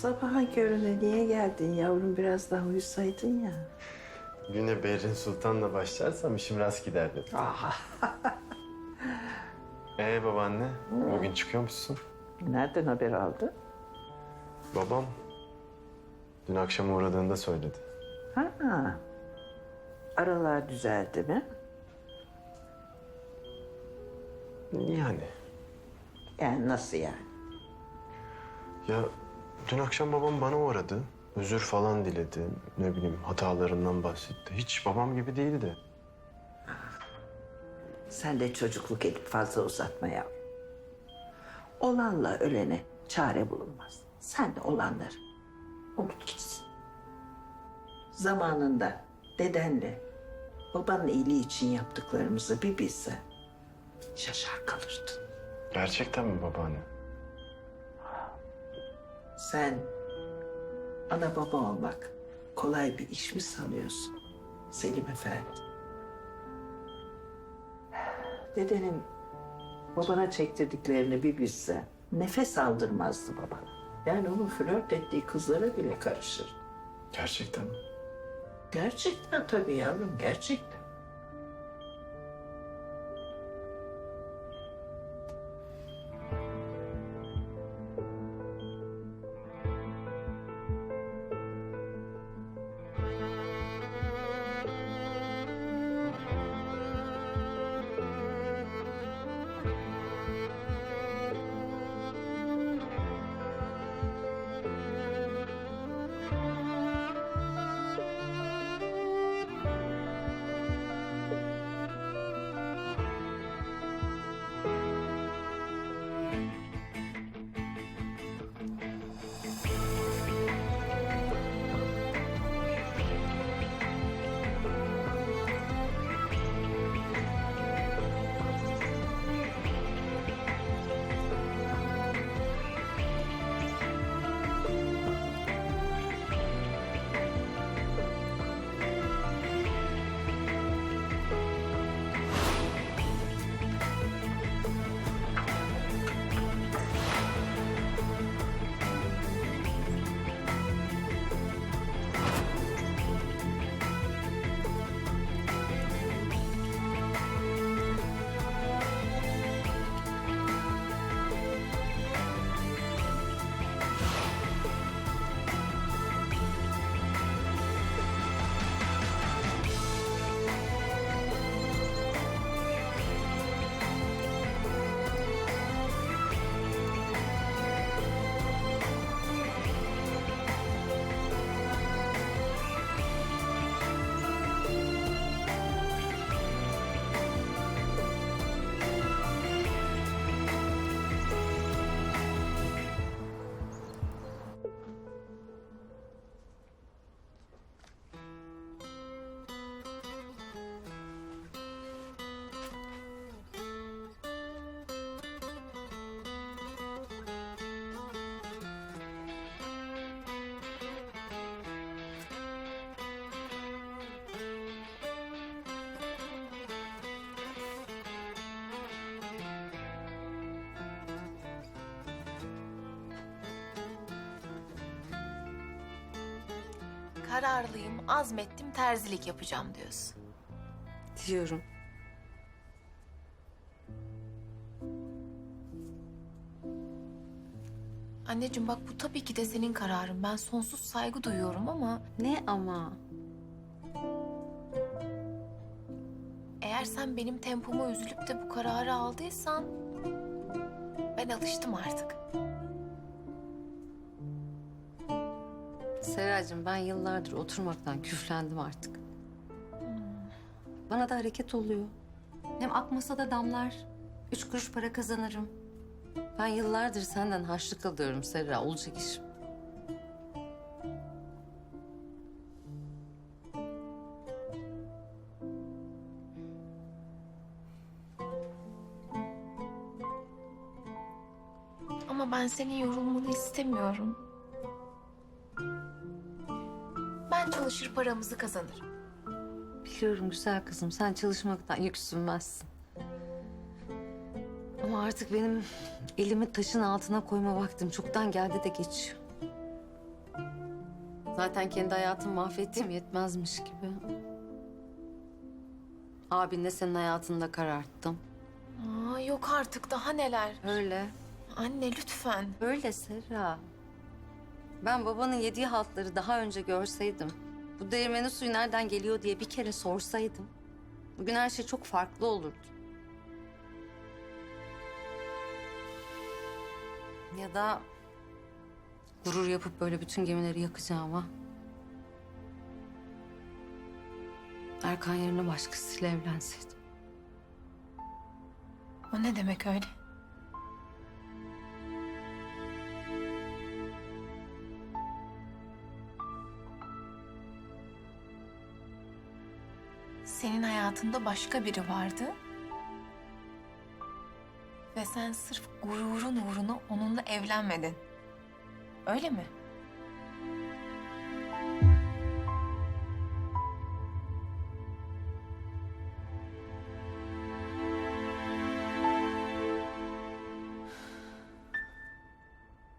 Sabahın körüne niye geldin yavrum? Biraz daha uyusaydın ya. Güne Berrin Sultan'la başlarsam işim rast gider dedim. Ee babaanne, bugün çıkıyor musun? Nereden haber aldın? Babam dün akşam uğradığında söyledi. Ha. Aralar düzeldi mi? Yani. Yani nasıl yani? Ya dün akşam babam bana uğradı. Özür falan diledi. Ne bileyim hatalarından bahsetti. Hiç babam gibi değildi. Sen de çocukluk edip fazla uzatma yavrum. Olanla ölene çare bulunmaz. Sen de olanları unut gitsin. Zamanında dedenle babanın iyiliği için yaptıklarımızı bir bilsen şaşar kalırdın. Gerçekten mi babaanne? Sen ana baba olmak kolay bir iş mi sanıyorsun Selim Efendi? Dedenin babana çektirdiklerini bir bilse nefes aldırmazdı babana. Yani onun flört ettiği kızlara bile karışır. Gerçekten mi? Gerçekten tabii yavrum, gerçekten. Kararlıyım, azmettim, terzilik yapacağım diyorsun. Diyorum. Anneciğim bak bu tabii ki de senin kararın. Ben sonsuz saygı duyuyorum ama Ne ama? eğer sen benim tempoma üzülüp de bu kararı aldıysan ben alıştım artık. Seracığım ben yıllardır oturmaktan küflendim artık. Bana da hareket oluyor. Hem akmasa da damlar. Üç kuruş para kazanırım. Ben yıllardır senden harçlık alıyorum Serra. Olacak iş. Ama ben senin yorulmanı istemiyorum. Ben çalışır paramızı kazanırım. Biliyorum güzel kızım sen çalışmaktan yüksünmezsin. Ama artık benim elimi taşın altına koyma vaktim çoktan geldi de geçiyor. Zaten kendi hayatımı mahvettiğim yetmezmiş gibi. Abinle senin hayatını da kararttım. Aa, yok artık daha neler. Öyle. Anne lütfen. Öyle Serra. Ben babanın yediği haltları daha önce görseydim... ...bu değirmenin suyu nereden geliyor diye bir kere sorsaydım... ...bugün her şey çok farklı olurdu. Ya da gurur yapıp böyle bütün gemileri yakacağıma... Erkan yerine başkasıyla evlenseydim. O ne demek öyle? Senin hayatında başka biri vardı. Ve sen sırf gururun uğruna onunla evlenmedin. Öyle mi?